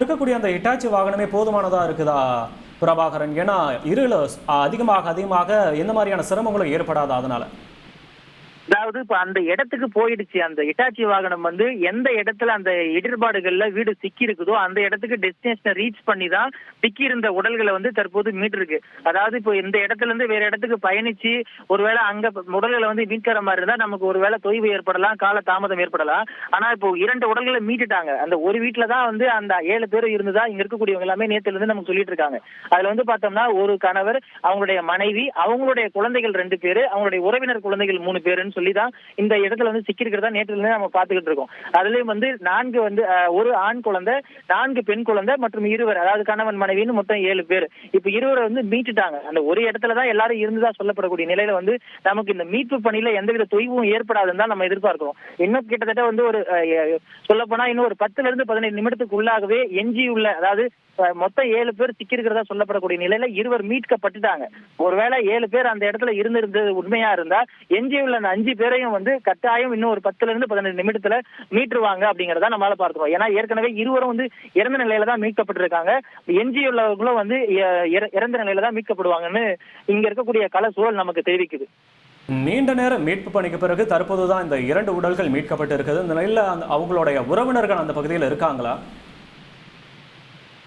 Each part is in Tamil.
இருக்கக்கூடிய அந்த இட்டாச்சி வாகனமே போதுமானதா இருக்குதா பிரபாகரன்? ஏன்னா இருள அதிகமாக அதிகமாக எந்த மாதிரியான சிரமங்களும் ஏற்படாதா அதனால? அதாவது இப்ப அந்த இடத்துக்கு போயிடுச்சு. அந்த இட்டாச்சி வாகனம் வந்து எந்த இடத்துல அந்த இடர்பாடுகள்ல வீடு சிக்கி இருக்குதோ அந்த இடத்துக்கு டெஸ்டினேஷனை ரீச் பண்ணி தான் சிக்கி இருந்த உடல்களை வந்து தற்போது மீட்டிருக்கு. அதாவது இப்போ இந்த இடத்துல இருந்து வேற இடத்துக்கு பயணிச்சு ஒருவேளை அங்க உடல்களை வந்து மீட்கிற மாதிரி இருந்தா நமக்கு ஒருவேளை தொய்வு ஏற்படலாம் கால தாமதம் ஏற்படலாம். ஆனா இப்போ இரண்டு உடல்களை மீட்டுட்டாங்க. அந்த ஒரு வீட்டுல தான் வந்து அந்த ஏழு பேர் இருந்ததா இங்க இருக்கக்கூடியவங்க எல்லாமே நேத்துல இருந்து நமக்கு சொல்லிட்டு இருக்காங்க. அதுல வந்து பார்த்தோம்னா ஒரு கணவர் அவங்களுடைய மனைவி அவங்களுடைய குழந்தைகள் ரெண்டு பேரு அவங்களுடைய உறவினர் குழந்தைகள் மூணு பேருன்னு சொல்லி தான் இந்த இடத்துல வந்து சிக்கிருக்கிறதா நேற்றுல இருந்து நம்ம பாத்துக்கிட்டு இருக்கோம். அதுலயும் வந்து நான்கு வந்து ஒரு ஆண் குழந்தை நான்கு பெண் குழந்தை மற்றும் இருவர் அதாவது கணவன் மனைவின்னு மொத்தம் ஏழு பேர். இப்ப இருவரை வந்து மீட்டுட்டாங்க. அந்த ஒரு இடத்துல தான் எல்லாரும் இருந்ததா சொல்லப்படக்கூடிய நிலையில வந்து நமக்கு இந்த மீட்பு பணியில எந்தவித தொய்வும் ஏற்படாதுன்னு தான் நம்ம எதிர்பார்க்கிறோம். இன்னும் கிட்டத்தட்ட வந்து ஒரு சொல்ல போனா இன்னும் ஒரு பத்துல இருந்து பதினைந்து நிமிடத்துக்குள்ளாகவே எஞ்சியுள்ள அதாவது மொத்தம் ஏழு பேர் சிக்கியிருக்கிறதா சொல்லப்படக்கூடிய நிலையில இருவர் மீட்கப்பட்டுட்டாங்க. ஒருவேளை ஏழு பேர் அந்த இடத்துல இருந்திருந்தது உண்மையா இருந்தா எஞ்சியுள்ள அந்த அஞ்சு பேர் பேரையும் வந்து கட்டாயம் இன்னும் ஒரு பத்துல இருந்து பதினெண்டு நிமிடத்துல மீட்டுருவாங்க அப்படிங்கறத நம்மளால பார்த்துருவோம் ஏன்னா ஏற்கனவே இருவரும் வந்து இறந்த நிலையில தான் மீட்கப்பட்டிருக்காங்க. எஞ்சியுள்ளவர்களும் வந்து இறந்த நிலையில தான் மீட்கப்படுவாங்கன்னு இங்க இருக்கக்கூடிய கல சூழல் நமக்கு தெரிவிக்குது. நீண்ட நேரம் மீட்பு பணிக்கு பிறகு தற்போதுதான் இந்த இரண்டு உடல்கள் மீட்கப்பட்டு இருக்குது இந்த நிலையில அவங்களுடைய உறவினர்கள் அந்த பகுதியில் இருக்காங்களா?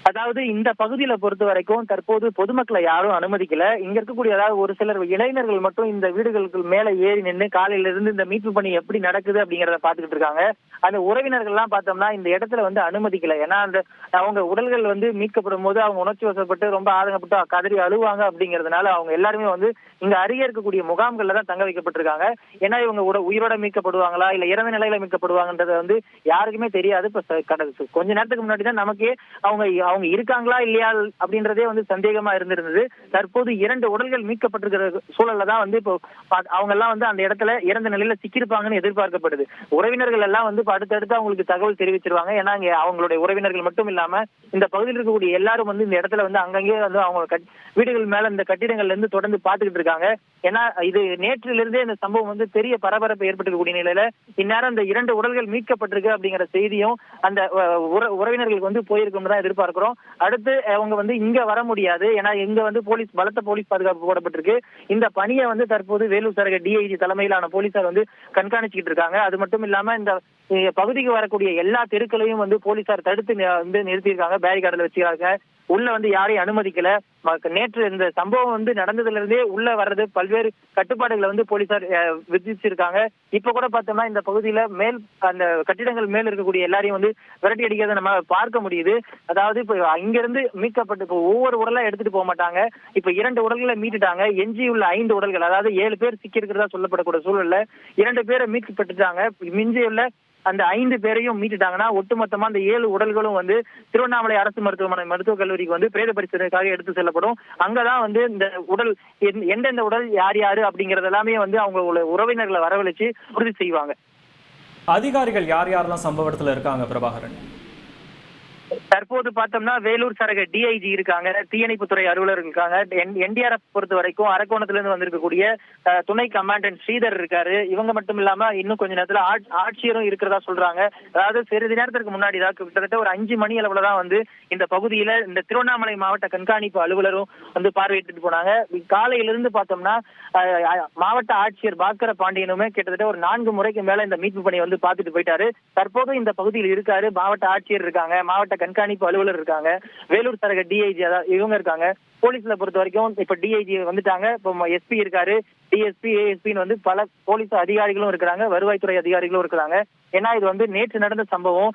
அதாவது இந்த பகுதியில பொறுத்த வரைக்கும் தற்போது பொதுமக்களை யாரும் அனுமதிக்கல. இங்க இருக்கக்கூடிய அதாவது ஒரு சிலர் இளைஞர்கள் மட்டும் இந்த வீடுகளுக்கு மேல ஏறி நின்று காலையில இருந்து இந்த மீட்பு பணி எப்படி நடக்குது அப்படிங்கறத பாத்துக்கிட்டு இருக்காங்க. அந்த உறவினர்கள் எல்லாம் பார்த்தோம்னா இந்த இடத்துல வந்து அனுமதிக்கல. ஏன்னா அந்த அவங்க உடல்கள் வந்து மீட்கப்படும் போது அவங்க உணர்ச்சி வசப்பட்டு ரொம்ப ஆதங்கப்பட்டு கதறி அழுவாங்க அப்படிங்கறதுனால அவங்க எல்லாருமே வந்து இங்க அருகே இருக்கக்கூடிய முகாம்கள்ல தான் தங்க வைக்கப்பட்டிருக்காங்க. ஏன்னா இவங்க உயிரோட மீட்கப்படுவாங்களா இல்ல இறந்த நிலையில மீட்கப்படுவாங்கன்றது வந்து யாருக்குமே தெரியாது. இப்ப கொஞ்ச நேரத்துக்கு முன்னாடி தான் நமக்கே அவங்க அவங்க இருக்காங்களா இல்லையா அப்படின்றதே வந்து சந்தேகமா இருந்திருந்தது. தற்போது இரண்டு உடல்கள் மீட்கப்பட்டிருக்கிற சூழல்ல தான் வந்து இப்போ அவங்க எல்லாம் வந்து அந்த இடத்துல இறந்த நிலையில சிக்கியிருப்பாங்கன்னு எதிர்பார்க்கப்படுது. உறவினர்கள் எல்லாம் வந்து அடுத்தடுத்து அவங்களுக்கு தகவல் தெரிவிச்சிருவாங்க. ஏன்னா இங்க அவங்களுடைய உறவினர்கள் மட்டும் இல்லாம இந்த பகுதியில் இருக்கக்கூடிய எல்லாரும் வந்து இந்த இடத்துல வந்து அங்கங்கே வந்து அவங்க கட்- வீடுகள் மேல இந்த கட்டிடங்கள்ல இருந்து தொடர்ந்து பாத்துக்கிட்டு இருக்காங்க. ஏன்னா இது நேற்றிலிருந்தே இந்த சம்பவம் வந்து பெரிய பரபரப்பு ஏற்பட்டிருக்கக்கூடிய நிலையில இந்நேரம் இந்த இரண்டு உடல்கள் மீட்கப்பட்டிருக்கு அப்படிங்கிற செய்தியும் அந்த உறவினர்களுக்கு வந்து போயிருக்கும் தான் எதிர்பார்க்கிறோம். அடுத்து அவங்க வந்து இங்க வர முடியாது. ஏன்னா இங்க வந்து போலீஸ் பலத்த போலீஸ் பாதுகாப்பு போடப்பட்டிருக்கு. இந்த பணியை வந்து தற்போது வேலூர் சரக டிஐஜி தலைமையிலான போலீசார் வந்து கண்காணிச்சுக்கிட்டு இருக்காங்க. அது மட்டும் இல்லாம இந்த பகுதிக்கு வரக்கூடிய எல்லா தெருக்களையும் வந்து போலீசார் தடுத்து வந்து நிறுத்தியிருக்காங்க. பேரிகார்டில் வச்சிருக்காங்க. உள்ள வந்து யாரையும் அனுமதிக்கல. ம- நேற்று இந்த சம்பவம் வந்து நடந்ததுல இருந்தே உள்ள வர்றது பல்வேறு கட்டுப்பாடுகளை வந்து போலீசார் விதிச்சிருக்காங்க. இப்ப கூட பார்த்தோம்னா இந்த பகுதியில மேல் அந்த கட்டிடங்கள் மேல் இருக்கக்கூடிய எல்லாரையும் வந்து விரட்டி அடிக்கிறத நம்ம பார்க்க முடியுது. அதாவது இப்ப இங்கிருந்து மீட்கப்பட்டு இப்போ ஒவ்வொரு உடலா எடுத்துட்டு போக மாட்டாங்க. இப்ப இரண்டு உடல்களை மீட்டுட்டாங்க. எஞ்சியுள்ள ஐந்து உடல்கள் அதாவது ஏழு பேர் சிக்கி இருக்கிறதா சொல்லப்படக்கூடிய சூழல்ல இரண்டு பேரை மீட்கப்பட்டுட்டாங்க. மிஞ்சியுள்ள அந்த ஐந்து பேரையும் மீட்டுட்டாங்கன்னா ஒட்டுமொத்தமா அந்த ஏழு உடல்களும் வந்து திருவண்ணாமலை அரசு மருத்துவமனை மருத்துவக் கல்லூரிக்கு வந்து பிரேத பரிசோதனைக்காக எடுத்து செல்லப்படும். அங்கதான் வந்து இந்த உடல் எந்தெந்த உடல் யார் யாரு அப்படிங்கறது எல்லாமே வந்து அவங்க உறவினர்களை வரவழைச்சு உறுதி செய்வாங்க. அதிகாரிகள் யார் யாரெல்லாம் சம்பவ இடத்துல இருக்காங்க பிரபாகரன்? தற்போது பார்த்தோம்னா வேலூர் சரக டிஐஜி இருக்காங்க தீயணைப்புத்துறை அலுவலர் இருக்காங்க. என்டிஆர்எஃப் பொறுத்த வரைக்கும் அரக்கோணத்துல இருந்து வந்திருக்கக்கூடிய துணை கமாண்டன்ட் ஸ்ரீதர் இருக்காரு. இவங்க மட்டும் இல்லாம இன்னும் கொஞ்ச நேரத்துல ஆட்சியரும் இருக்கிறதா சொல்றாங்க. அதாவது சிறிது நேரத்திற்கு முன்னாடி தான் கிட்டத்தட்ட ஒரு அஞ்சு மணி அளவுல தான் வந்து இந்த பகுதியில இந்த திருவண்ணாமலை மாவட்ட கண்காணிப்பு அலுவலரும் வந்து பார்வையிட்டு போனாங்க. காலையிலிருந்து பார்த்தோம்னா மாவட்ட ஆட்சியர் பாஸ்கர பாண்டியனுமே கிட்டத்தட்ட ஒரு நான்கு முறைக்கு மேல இந்த மீட்பு பணியை வந்து பார்த்துட்டு போயிட்டாரு. தற்போது இந்த பகுதியில் இருக்காரு மாவட்ட ஆட்சியர் இருக்காங்க. மாவட்ட கண்காணிப்பு அலுவலர் இருக்காங்க. வேலூர் சரக டிஐஜி அதாவது இவங்க இருக்காங்க. போலீஸ்ல பொறுத்த வரைக்கும் இப்ப டிஐஜி வந்துட்டாங்க. இப்போ எஸ்பி இருக்காரு. டிஎஸ்பி ஏஎஸ்பின்னு வந்து பல போலீஸ் அதிகாரிகளும் இருக்கிறாங்க வருவாய்த்துறை அதிகாரிகளும் இருக்கிறாங்க. ஏன்னா இது வந்து நேற்று நடந்த சம்பவம்.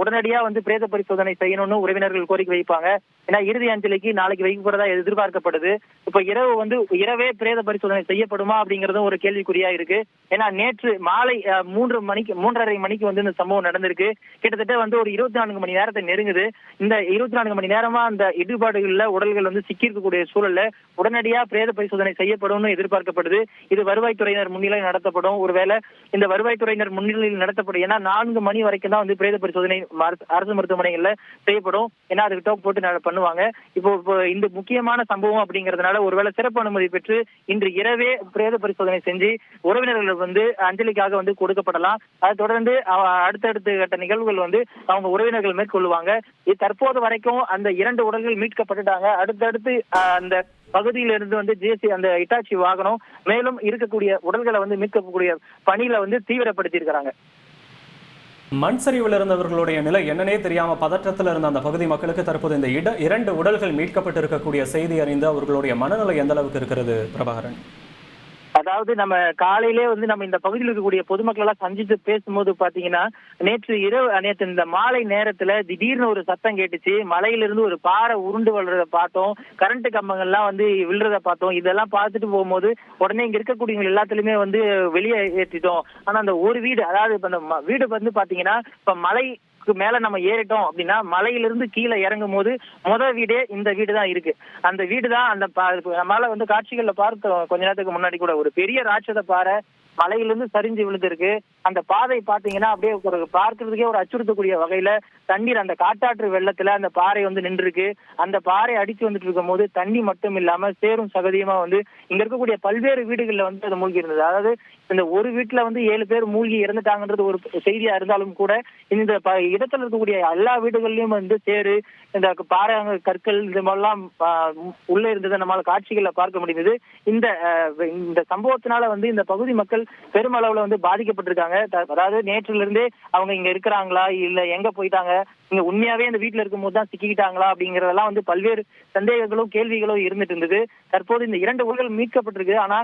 உடனடியா வந்து பிரேத பரிசோதனை செய்யணும்னு உறவினர்கள் கோரிக்கை வைப்பாங்க. ஏன்னா இறுதி அஞ்சலிக்கு நாளைக்கு வைக்கப்படுறதா எதிர்பார்க்கப்படுது. இப்ப இரவு வந்து இரவே பிரேத பரிசோதனை செய்யப்படுமா அப்படிங்கறதும் ஒரு கேள்விக்குறியா இருக்கு. ஏன்னா நேற்று மாலை மூன்று மணிக்கு மூன்றரை மணிக்கு வந்து இந்த சம்பவம் நடந்திருக்கு. கிட்டத்தட்ட வந்து ஒரு இருபத்தி நான்கு மணி நேரத்தை நெருங்குது. இந்த இருபத்தி நான்கு மணி நேரமா அந்த இடுபாடுகள்ல உடல்கள் வந்து சிக்கியிருக்கக்கூடிய சூழல்ல உடனடியா பிரேத பரிசோதனை செய்யப்படும்னு எதிர்பார்க்கப்படுது. இது வருவாய்த்துறையினர் முன்னிலையில் நடத்தப்படும். ஒருவேளை இந்த வருவாய்த்துறையினர் முன்னிலையில் நடத்தப்படும். ஏன்னா நான்கு மணி வரைக்கும் தான் வந்து பிரேத பரிசோதனை அரசு மருத்துவமனைகள்ல செய்யப்படும். ஏன்னா அதுக்கு டோக் போட்டு பண்ணுவாங்க. இப்போ இப்போ இந்த முக்கியமான சம்பவம் அப்படிங்கறதுனால ஒருவேளை சிறப்பு அனுமதி பெற்று இன்று இரவே பிரேத பரிசோதனை செஞ்சு உறவினர்கள் வந்து அஞ்சலிக்காக வந்து கொடுக்கப்படலாம். அதை தொடர்ந்து அடுத்தடுத்த கட்ட நிகழ்வுகள் வந்து அவங்க உறவினர்கள் மேற்கொள்ளுவாங்க. இது தற்போது வரைக்கும் அந்த இரண்டு உடல்கள் மீட்கப்பட்டுட்டாங்க. அடுத்தடுத்து அந்த பகுதியிலிருந்து வந்து ஜேசி அந்த இட்டாச்சி வாகனம் மேலும் இருக்கக்கூடிய உடல்களை வந்து மீட்கக்கூடிய பணியில வந்து தீவிரப்படுத்தி இருக்கிறாங்க மண் சரிவில் இருந்தவர்களுடைய நிலை என்னன்னே தெரியாம பதற்றத்தில் இருந்த அந்த பகுதி மக்களுக்கு தற்போது இந்த இட இரண்டு உடல்கள் மீட்கப்பட்டு இருக்கக்கூடிய செய்தி அறிந்து அவர்களுடைய மனநிலை எந்த அளவுக்கு இருக்கிறது பிரபாகரன்? அதாவது நம்ம காலையிலே வந்து நம்ம இந்த பகுதியில் இருக்கக்கூடிய பொதுமக்கள் எல்லாம் சந்தித்து பேசும்போது பாத்தீங்கன்னா நேற்று இரவு நேற்று இந்த மாலை நேரத்துல திடீர்னு ஒரு சத்தம் கேட்டுச்சு. மலையிலிருந்து ஒரு பாறை உருண்டு வளர்றத பார்த்தோம். கரண்ட் கம்பங்கள்லாம் வந்து விழுறத பார்த்தோம். இதெல்லாம் பார்த்துட்டு போகும்போது உடனே இங்க இருக்கக்கூடியவங்க எல்லாத்துலயுமே வந்து வெளியே ஏற்றிட்டோம். ஆனா அந்த ஒரு வீடு அதாவது இப்ப அந்த ம- வீடு வந்து பாத்தீங்கன்னா இப்ப மலை க்கு மேல நம்ம ஏறிட்டோம் அப்படின்னா மலையிலிருந்து கீழே இறங்கும் போது முத வீடே இந்த வீடு தான் இருக்கு. அந்த வீடு தான் அந்த பா- நம்மளால வந்து காட்சிகள்ல பார்த்தோம் கொஞ்ச நேரத்துக்கு முன்னாடி கூட ஒரு பெரிய ராட்சத பாறை மலையிலிருந்து சரிஞ்சு விழுந்திருக்கு. அந்த பாதை பாத்தீங்கன்னா அப்படியே ஒரு பார்க்கறதுக்கே ஒரு அச்சுறுத்தக்கூடிய வகையில தண்ணீர் அந்த காட்டாற்று வெள்ளத்துல அந்த பாறை வந்து நின்றுருக்கு. அந்த பாறை அடிச்சு வந்துட்டு இருக்கும் போது தண்ணி மட்டும் இல்லாம சேரும் சகதியுமா வந்து இங்க இருக்கக்கூடிய பல்வேறு வீடுகள்ல வந்து அது மூழ்கி இருந்தது. அதாவது இந்த ஒரு வீட்டுல வந்து ஏழு பேர் மூழ்கி இறந்துட்டாங்கன்றது ஒரு செய்தியா இருந்தாலும் கூட இந்த ப- இடத்துல இருக்கக்கூடிய எல்லா வீடுகள்லயும் வந்து சேரு இந்த பாறை கற்கள் இது மாதிரிலாம் உள்ள இருந்ததை நம்மளால காட்சிகள்ல பார்க்க முடிந்தது. இந்த இந்த சம்பவத்தினால வந்து இந்த பகுதி மக்கள் பெருமளவுல வந்து பாதிக்கப்பட்டிருக்காங்க. இருக்காங்க அதாவது நேற்றுல இருந்தே அவங்க இங்க இருக்கிறாங்களா? இல்ல எங்க போயிட்டாங்க? இங்க உண்மையாவே அந்த வீட்டுல இருக்கும்போது தான் சிக்கிக்கிட்டாங்களா? அப்படிங்கறதெல்லாம் வந்து பல்வேறு சந்தேகங்களும் கேள்விகளும் இருந்துட்டு இருந்தது. தற்போது இந்த இரண்டு உடல்கள் மீட்கப்பட்டிருக்கு. ஆனா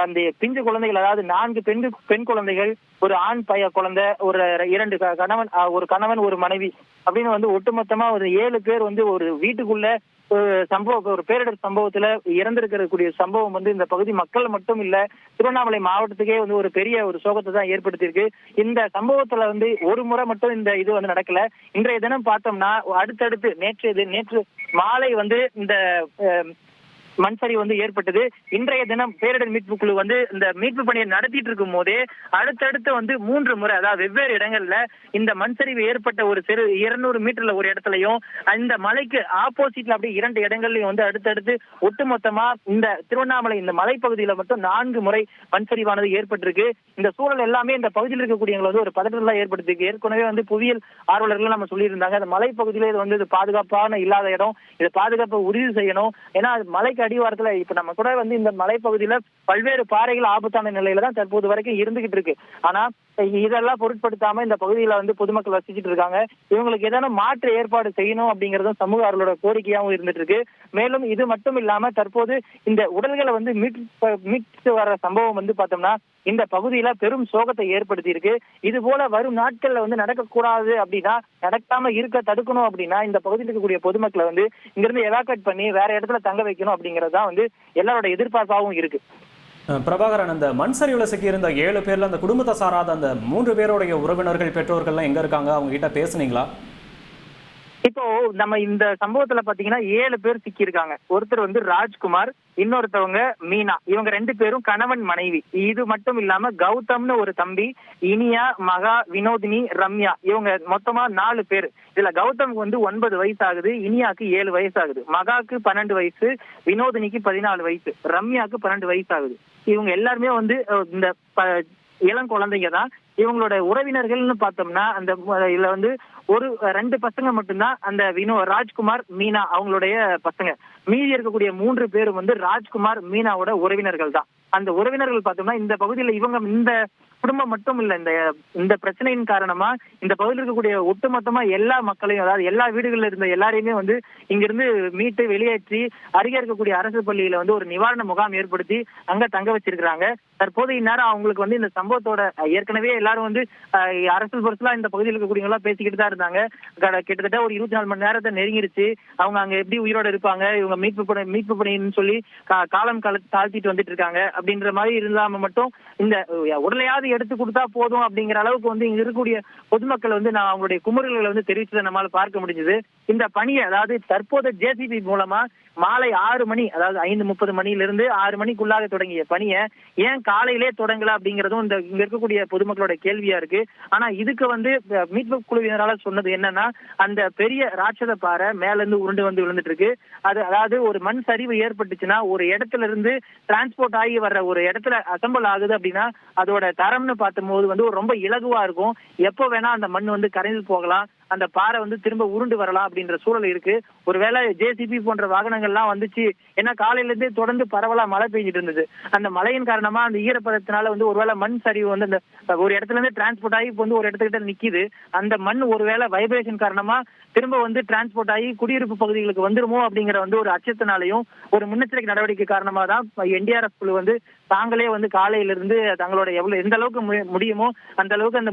அந்த பிஞ்சு குழந்தைகள் அதாவது நான்கு பெண் பெண் குழந்தைகள் ஒரு ஆண் பைய குழந்தை ஒரு இரண்டு க- கணவன் ஒரு கணவன் ஒரு மனைவி அப்படின்னு வந்து ஒட்டுமொத்தமா ஒரு ஏழு பேர் வந்து ஒரு வீட்டுக்குள்ள சம்பவ சம்பவம் ஒரு பேரிடர் சம்பவத்துல இறந்திருக்கக்கூடிய சம்பவம் வந்து இந்த பகுதி மக்கள் மட்டும் இல்ல திருவண்ணாமலை மாவட்டத்துக்கே வந்து ஒரு பெரிய ஒரு சோகத்தை தான் ஏற்படுத்தியிருக்கு. இந்த சம்பவத்துல வந்து ஒரு முறை மட்டும் இந்த இது வந்து நடக்கல. இன்றைய தினம் பார்த்தோம்னா அடுத்தடுத்து நேற்று நேற்று மாலை வந்து இந்த மண்சரி வந்து ஏற்பட்டது. இன்றைய தினம் பேரிடர் மீட்பு குழு வந்து இந்த மீட்பு பணியை நடத்திட்டு இருக்கும் போதே அடுத்தடுத்து வந்து மூன்று முறை அதாவது வெவ்வேறு இடங்கள்ல இந்த மண்சரிவு ஏற்பட்ட ஒரு சிறு இருநூறு மீட்டர்ல ஒரு இடத்துலயும் இந்த மலைக்கு ஆப்போசிட்ல அப்படியே இரண்டு இடங்கள்லயும் வந்து அடுத்தடுத்து ஒட்டுமொத்தமா இந்த திருவண்ணாமலை இந்த மலைப்பகுதியில மட்டும் நான்கு முறை மண்சரிவானது ஏற்பட்டிருக்கு. இந்த சூழல் எல்லாமே இந்த பகுதியில் இருக்கக்கூடியவங்களை வந்து ஒரு பதற்றத்தை ஏற்படுத்திருக்கு. ஏற்கனவே வந்து புவியியல் ஆர்வலர்கள் நம்ம சொல்லியிருந்தாங்க அந்த மலைப்பகுதியில இது வந்து இது பாதுகாப்பான இல்லாத இடம். இது பாதுகாப்பை உறுதி செய்யணும். ஏன்னா அது மலைக்கு அடிவாரத்துல இப்ப நம்ம கூட வந்து இந்த மலைப்பகுதியில பல்வேறு பாறைகள் ஆபத்தான நிலையில தான் தற்போது வரைக்கும் இருந்துகிட்டு இருக்கு. ஆனா இதெல்லாம் பொருட்படுத்தாம இந்த பகுதியில வந்து பொதுமக்கள் வசிச்சுட்டு இருக்காங்க. இவங்களுக்கு ஏதாவது மாற்று ஏற்பாடு செய்யணும் அப்படிங்கறதும் சமூக ஆர்வலோட கோரிக்கையாகவும் இருந்துட்டு இருக்கு. மேலும் இது மட்டும் இல்லாம தற்போது இந்த உடல்களை வந்து மீட்டு மீட்டு வர சம்பவம் வந்து பார்த்தோம்னா இந்த பகுதியில பெரும் சோகத்தை ஏற்படுத்தி இருக்கு இது போல வரும் நாட்கள்ல வந்து நடக்கக்கூடாது அப்படின்னா நடக்காம இருக்க தடுக்கணும் அப்படின்னா இந்த பகுதியில் இருக்கக்கூடிய பொதுமக்களை வந்து இங்கிருந்து எவாக்குவேட் பண்ணி வேற இடத்துல தங்க வைக்கணும் அப்படிங்கறதுதான் வந்து எல்லாரோட எதிர்பார்ப்பாகவும் இருக்கு. பிரபாகரன் அந்த மண் சரிவில் சிக்கியிருந்த ஏழு பேர்ல அந்த குடும்பத்தை சாராத அந்த மூன்று பேருடைய உறவினர்கள் பெற்றோர்கள்லாம் எங்க இருக்காங்க? அவங்க கிட்ட பேசுனீங்களா? இப்போ நம்ம இந்த சம்பவத்துல பாத்தீங்கன்னா ஏழு பேர் சிக்கியிருக்காங்க. ஒருத்தர் வந்து ராஜ்குமார் இன்னொருத்தவங்க மீனா. இவங்க ரெண்டு பேரும் கணவன் மனைவி. இது மட்டும் இல்லாம கௌதம்னு ஒரு தம்பி இனியா மகா வினோதினி ரம்யா. இவங்க மொத்தமா நாலு பேர். இதுல கௌதம்க்கு வந்து ஒன்பது வயசு ஆகுது இனியாக்கு ஏழு வயசு ஆகுது மகாக்கு பன்னெண்டு வயசு வினோதினிக்கு பதினாலு வயசு. ரம்யாக்கு பன்னெண்டு வயசு ஆகுது இவங்க எல்லாருமே வந்து இந்த இளம் குழந்தைங்க தான் இவங்களோட உறவினர்கள்னு பார்த்தோம்னா அந்த இதுல வந்து ஒரு ரெண்டு பசங்க மட்டும்தான். அந்த வினோ ராஜ்குமார் மீனா அவங்களுடைய பசங்க. மீதி இருக்கக்கூடிய மூன்று பேரும் வந்து ராஜ்குமார் மீனாவோட உறவினர்கள் தான். அந்த உறவினர்கள் பார்த்தோம்னா இந்த பகுதியில இவங்க இந்த குடும்பம் மட்டும் இல்ல இந்த இந்த பிரச்சனையின் காரணமா இந்த பகுதியில் இருக்கக்கூடிய ஒட்டுமொத்தமா எல்லா மக்களையும் அதாவது எல்லா வீடுகளில் இருந்த எல்லாரையுமே வந்து இங்கிருந்து மீட்டு வெளியேற்றி அருகே இருக்கக்கூடிய அரசு பள்ளியில வந்து ஒரு நிவாரண முகாம் ஏற்படுத்தி அங்க தங்க வச்சிருக்கிறாங்க. தற்போது இந்நேரம் அவங்களுக்கு வந்து இந்த சம்பவத்தோட ஏற்கனவே எல்லா எல்லாரும் வந்து அரசு அரசல் இந்த பகுதியில் இருக்கக்கூடியவங்க எல்லாம் பேசிக்கிட்டு தான் இருந்தாங்க. கிட்டத்தட்ட ஒரு இருபத்தி நாலு மணி நேரத்தை நெருங்கிருச்சு. அவங்க அங்க எப்படி உயிரோட இருப்பாங்க இவங்க மீட்பு பணி மீட்பு பணின்னு சொல்லி காலம் கால தாழ்த்திட்டு வந்துட்டு இருக்காங்க. அப்படின்ற மாதிரி இல்லாம மட்டும் இந்த உடலையாவது எடுத்து கொடுத்தா போதும் அப்படிங்கிற அளவுக்கு வந்து இங்க இருக்கக்கூடிய பொதுமக்கள் வந்து நான் அவங்களுடைய குமுறல்களை வந்து தெரிவிச்சதை நம்மளால பார்க்க முடிஞ்சது. இந்த பணியை அதாவது தற்போது ஜேசிபி மூலமா மாலை ஆறு மணி அதாவது ஐந்து முப்பது மணியிலிருந்து ஆறு மணிக்குள்ளாக தொடங்கிய பணியை ஏன் காலையிலே தொடங்கல அப்படிங்கறதும் இந்த இங்க இருக்கக்கூடிய பொதுமக்களோட கேள்வியா இருக்கு. ஆனா இதுக்கு வந்து மீட்பு குழுவினரால சொன்னது என்னன்னா அந்த பெரிய ராட்சத பாறை மேல இருந்து உருண்டு வந்து விழுந்துட்டு இருக்கு அது அதாவது ஒரு மண் சரிவு ஏற்பட்டுச்சுன்னா ஒரு இடத்துல இருந்து டிரான்ஸ்போர்ட் ஆகி வர்ற ஒரு இடத்துல அசம்பிள் ஆகுது அப்படின்னா அதோட தரம்னு பார்த்தும் போது வந்து ஒரு ரொம்ப இலகுவா இருக்கும். எப்போ வேணா அந்த மண் வந்து கரைந்து போகலாம். அந்த பாறை வந்து திரும்ப உருண்டு வரலாம் அப்படின்ற சூழல் இருக்கு. ஒருவேளை ஜேசிபி போன்ற வாகனங்கள்லாம் வந்துச்சு. ஏன்னா காலையில இருந்தே தொடர்ந்து பரவலா மழை பெஞ்சிட்டு இருந்தது. அந்த மழையின் காரணமா அந்த ஈரப்பதத்தினால வந்து ஒருவேளை மண் சரிவு வந்து அந்த ஒரு இடத்துல இருந்து டிரான்ஸ்போர்ட் ஆகி இப்போ வந்து ஒரு இடத்துக்கிட்ட நிக்குது. அந்த மண் ஒருவேளை வைப்ரேஷன் காரணமா திரும்ப வந்து டிரான்ஸ்போர்ட் ஆகி குடியிருப்பு பகுதிகளுக்கு வந்துருமோ அப்படிங்கிற வந்து ஒரு அச்சத்தினாலையும் ஒரு முன்னெச்சரிக்கை நடவடிக்கை காரணமா தான் என்டிஆர்எஃப் குழு வந்து தாங்களே வந்து காலையில இருந்து தங்களோட எவ்வளவு எந்த அளவுக்கு மு- முடியுமோ அந்த அளவுக்கு அந்த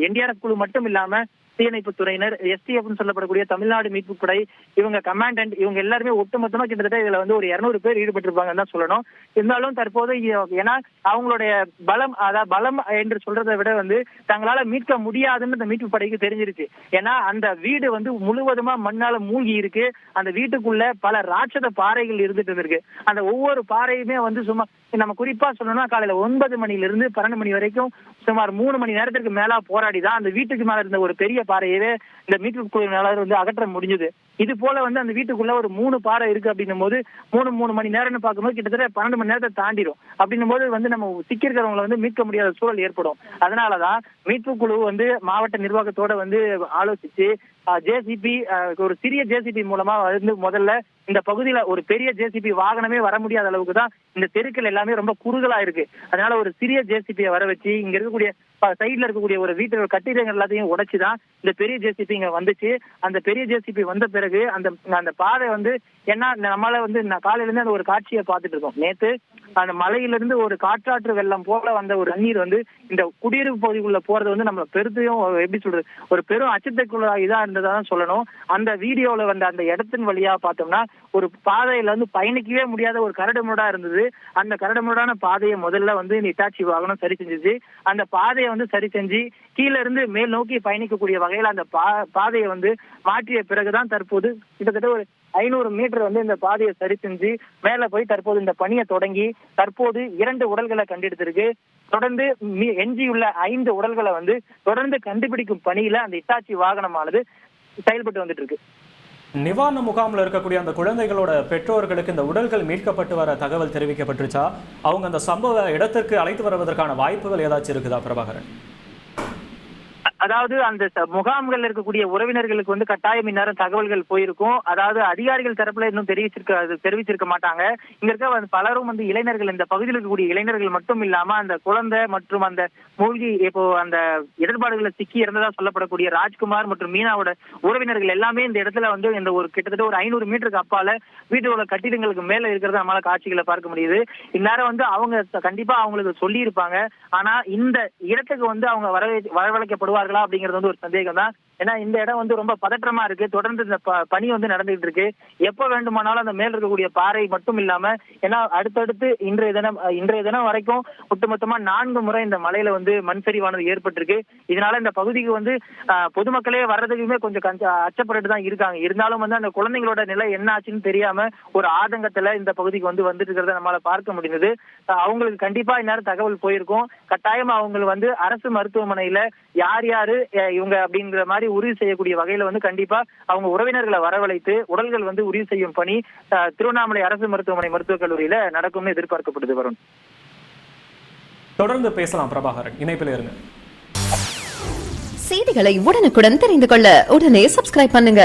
என்டிஆர்எஃப் குழு மட்டும் இல்லாம தீயணைப்பு துறையினர் எஸ்டிஎஃப் சொல்லப்படக்கூடிய தமிழ்நாடு மீட்பு படை இவங்க கமாண்டன்ட் இவங்க எல்லாருமே ஒட்டுமொத்தமா கிட்டத்தட்ட இதுல வந்து ஒரு இருநூறு பேர் ஈடுபட்டிருப்பாங்கன்னு தான் சொல்லணும். இருந்தாலும் தற்போது ஏன்னா அவங்களுடைய பலம் அதாவது பலம் என்று சொல்றதை விட வந்து தங்களால மீட்க முடியாதுன்னு இந்த மீட்பு படைக்கு தெரிஞ்சிருச்சு. ஏன்னா அந்த வீடு வந்து முழுவதுமா மண்ணால மூழ்கி இருக்கு. அந்த வீட்டுக்குள்ள பல ராட்சத பாறைகள் இருந்துட்டு இருக்கு அந்த ஒவ்வொரு பாறையுமே வந்து சும்மா நம்ம குறிப்பா சொல்லணும்னா காலையில ஒன்பது மணியிலிருந்து இருந்து பன்னெண்டு மணி வரைக்கும் சுமார் மூணு மணி நேரத்திற்கு மேலா போராடி தான் அந்த வீட்டுக்கு மேல இருந்த ஒரு பெரிய பாறையவே இந்த மீட்பு குழுவினால வந்து அகற்ற முடிஞ்சது. இது போல வந்து அந்த வீட்டுக்குள்ள ஒரு மூணு பாறை இருக்கு அப்படின்னும் போது மூணு மூணு மணி நேரம்னு பார்க்கும்போது கிட்டத்தட்ட பன்னெண்டு மணி நேரத்தை தாண்டிடும் அப்படின்னும் போது வந்து நம்ம சிக்கியிருக்கிறவங்களை வந்து மீட்க முடியாத சூழல் ஏற்படும். அதனாலதான் மீட்பு குழு வந்து மாவட்ட நிர்வாகத்தோட வந்து ஆலோசிச்சு ஜேசிபி ஒரு சிறிய ஜேசிபி மூலமா வந்து முதல்ல இந்த பகுதியில ஒரு பெரிய ஜேசிபி வாகனமே வர முடியாத அளவுக்கு தான் இந்த தெருக்கள் எல்லாமே ரொம்ப குறுகலா இருக்கு. அதனால ஒரு சிறிய ஜேசிபியை வர வச்சு இங்க இருக்கக்கூடிய சைடுல இருக்கக்கூடிய ஒரு வீட்டு கட்டிடங்கள் எல்லாத்தையும் உடைச்சுதான் இந்த பெரிய ஜேசிபி இங்க வந்துச்சு. அந்த பெரிய ஜேசிபி வந்த பிறகு அந்த அந்த பாதை வந்து ஏன்னா நம்மளால வந்து நான் காலையில இருந்து அந்த ஒரு காட்சியை பார்த்துட்டு இருக்கோம். நேத்து அந்த மலையிலிருந்து ஒரு காற்றாற்று வெள்ளம் போல வந்த ஒரு தண்ணீர் வந்து இந்த குடியிருப்பு பகுதிக்குள்ள போறது வந்து நம்ம பெருத்தையும் எப்படி சொல்றது ஒரு பெரும் அச்சத்தைக்குள்ள இதா இருந்ததா. இருந்ததான் சொல்லணும். அந்த வீடியோல வந்த அந்த இடத்தின் வழியா பார்த்தோம்னா ஒரு பாதையில வந்து பயணிக்கவே முடியாத ஒரு கரடுமுரடா இருந்தது. அந்த கரடுமுரடான பாதையை முதல்ல வந்து இட்டாச்சி வாகனம் சரி செஞ்சுச்சு. அந்த பாதையை வந்து சரி செஞ்சு கீழ இருந்து மேல் நோக்கி பயணிக்கக்கூடிய வகையில அந்த பா பாதையை வந்து மாற்றிய பிறகுதான் தற்போது கிட்டத்தட்ட ஒரு ஐநூறு மீட்டர் வந்து இந்த பாதையை சரி செஞ்சு மேல போய் தற்போது இந்த பணியை தொடங்கி தற்போது இரண்டு உடல்களை கண்டெடுத்திருக்கு. தொடர்ந்து எஞ்சியுள்ள ஐந்து உடல்களை வந்து தொடர்ந்து கண்டுபிடிக்கும் பணியில அந்த இட்டாச்சி வாகனமானது செயல்பட்டு வந்துட்டு இருக்கு நிவாரண முகாம்ல இருக்கக்கூடிய அந்த குழந்தைகளோட பெற்றோர்களுக்கு இந்த உடல்கள் மீட்கப்பட்டு வர தகவல் தெரிவிக்கப்பட்டுருச்சா? அவங்க அந்த சம்பவ இடத்திற்கு அழைத்து வருவதற்கான வாய்ப்புகள் ஏதாச்சும் இருக்குதா பிரபாகரன்? அதாவது அந்த முகாம்கள் இருக்கக்கூடிய உறவினர்களுக்கு வந்து கட்டாயம் இந்நேரம் தகவல்கள் போயிருக்கும். அதாவது அதிகாரிகள் தரப்புல இன்னும் தெரிவிச்சிருக்க தெரிவிச்சிருக்க மாட்டாங்க. இங்க இருக்க பலரும் வந்து இளைஞர்கள் இந்த பகுதியில் இருக்கக்கூடிய இளைஞர்கள் மட்டும் இல்லாம அந்த குழந்தை மற்றும் அந்த மூழ்கி இப்போ அந்த இடர்பாடுகளை சிக்கி இறந்ததா சொல்லப்படக்கூடிய ராஜ்குமார் மற்றும் மீனாவோட உறவினர்கள் எல்லாமே இந்த இடத்துல வந்து இந்த ஒரு கிட்டத்தட்ட ஒரு ஐநூறு மீட்டருக்கு அப்பால வீட்டோட கட்டிடங்களுக்கு மேல இருக்கிறத நம்மளால காட்சிகளை பார்க்க முடியுது. இந்நேரம் வந்து அவங்க கண்டிப்பா அவங்களுக்கு சொல்லி இருப்பாங்க ஆனா இந்த இடத்துக்கு வந்து அவங்க வரவே வரவழைக்கப்படுவார்கள் அப்படிங்கிறது வந்து ஒரு சந்தேகம் தான் ஏன்னா இந்த இடம் வந்து ரொம்ப பதற்றமா இருக்கு. தொடர்ந்து இந்த ப- பணி வந்து நடந்துகிட்டு இருக்கு. எப்ப வேண்டுமானாலும் அந்த மேல் இருக்கக்கூடிய பாறை மட்டும் இல்லாம ஏன்னா அடுத்தடுத்து இன்றைய தினம் இன்றைய தினம் வரைக்கும் ஒட்டுமொத்தமா நான்கு முறை இந்த மலையில வந்து மண் சரிவானது ஏற்பட்டிருக்கு. இதனால இந்த பகுதிக்கு வந்து பொதுமக்களே வர்றதுக்குமே கொஞ்சம் அச்சப்பட்டு தான் இருக்காங்க. இருந்தாலும் வந்து அந்த குழந்தைங்களோட நிலை என்ன ஆச்சுன்னு தெரியாம ஒரு ஆதங்கத்துல இந்த பகுதிக்கு வந்து வந்துட்டு இருக்கிறத நம்மளால பார்க்க முடிந்தது. அவங்களுக்கு கண்டிப்பா இந்நேரம் தகவல் போயிருக்கும். கட்டாயமா அவங்க வந்து அரசு மருத்துவமனையில யார் யாரு இவங்க அப்படிங்கிற மாதிரி உறுதி செய்யக்கூடிய வகையில வந்து கண்டிப்பா அவங்க உறவினர்களை வரவழைத்து உடல்கள் வந்து உறுதி செய்யும் பணி திருவண்ணாமலை அரசு மருத்துவமனை மருத்துவக் கல்லூரியில நடக்கும்னு எதிர்பார்க்கப்படுது வரும் தொடர்ந்து பேசலாம் பிரபாகரன் இணைப்பில் இருங்க செய்திகளை உடனுக்குடன் தெரிந்து கொள்ள உடனே சப்ஸ்கிரைப் பண்ணுங்க.